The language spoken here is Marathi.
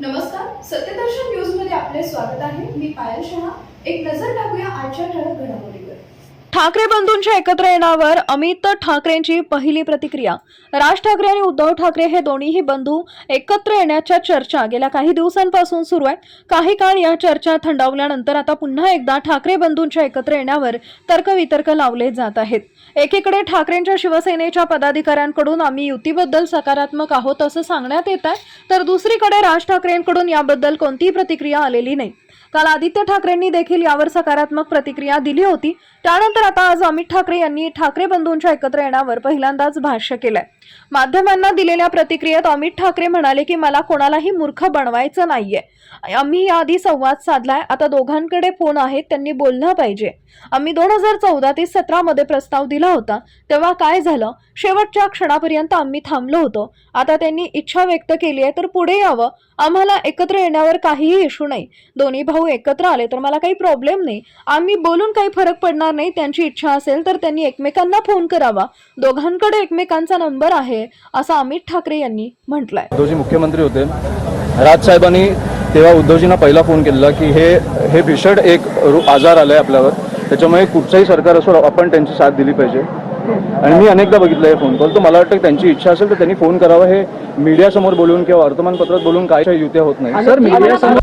नमस्कार सत्यदर्शन न्यूजमध्ये आपले स्वागत आहे. मी पायल शहा. एक नजर टाकूया आजच्या ठळक घडामोडीवर. ठाकरे बंधूंच्या एकत्र येण्यावर अमित ठाकरेंची पहिली प्रतिक्रिया. राज ठाकरे आणि उद्धव ठाकरे हे दोन्हीही बंधू एकत्र येण्याच्या चर्चा गेल्या काही दिवसांपासून सुरू आहे. काही काळ या चर्चा थंडावल्यानंतर आता पुन्हा एकदा ठाकरे बंधूंच्या एकत्र येण्यावर तर्कवितर्क लावले जात आहेत. एकीकडे ठाकरेंच्या शिवसेनेच्या पदाधिकाऱ्यांकडून आम्ही युतीबद्दल सकारात्मक आहोत असं सांगण्यात येत आहे. तर दुसरीकडे राज ठाकरेंकडून याबद्दल कोणतीही प्रतिक्रिया आलेली नाही. काल आदित्य ठाकरेंनी देखील यावर सकारात्मक प्रतिक्रिया दिली होती. त्यानंतर आता आज अमित ठाकरे यांनी ठाकरे बंधूंच्या एकत्र येण्यावर पहिल्यांदाच भाष्य केलंय. माध्यमांना दिलेल्या प्रतिक्रियेत अमित ठाकरे म्हणाले की मला कोणालाही मूर्ख बनवायचं नाहीये. आम्ही याआधी संवाद साधलाय. आता दोघांकडे फोन आहेत. त्यांनी बोललं पाहिजे. आम्ही दोन हजार चौदा ते सतरा मध्ये प्रस्ताव दिला होता. तेव्हा काय झालं? शेवटच्या क्षणापर्यंत आम्ही थांबलो होतो. आता त्यांनी इच्छा व्यक्त केली आहे तर पुढे यावं. आम्हाला एकत्र येण्यावर काहीही इशू नाही. दोन्ही भाऊ एकत्र आले तर मला काही प्रॉब्लेम नाही. आम्ही बोलून काही फरक पडणार नाही. त्यांची इच्छा असेल तर त्यांनी एकमेकांना फोन करावा. दोघांकडे एकमेकांचा नंबर आहे असं अमित ठाकरे यांनी म्हटलंय. उद्धवजी मुख्यमंत्री होते. राजसाहेबांनी तेव्हा उद्धवजींना पहिला फोन केलेला की हे हे भीषण एक आजार आलाय आपल्यावर. त्याच्यामुळे कुठचंही सरकार असो आपण त्यांची साथ दिली पाहिजे. आणि मी अनेकदा बघितलं हे फोन कॉल तर मला वाटतं त्यांची इच्छा असेल तर त्यांनी फोन करावा हे मीडियासमोर बोलून किंवा वर्तमानपत्रात बोलून काय युत्या होत नाही. सर मीडियासमोर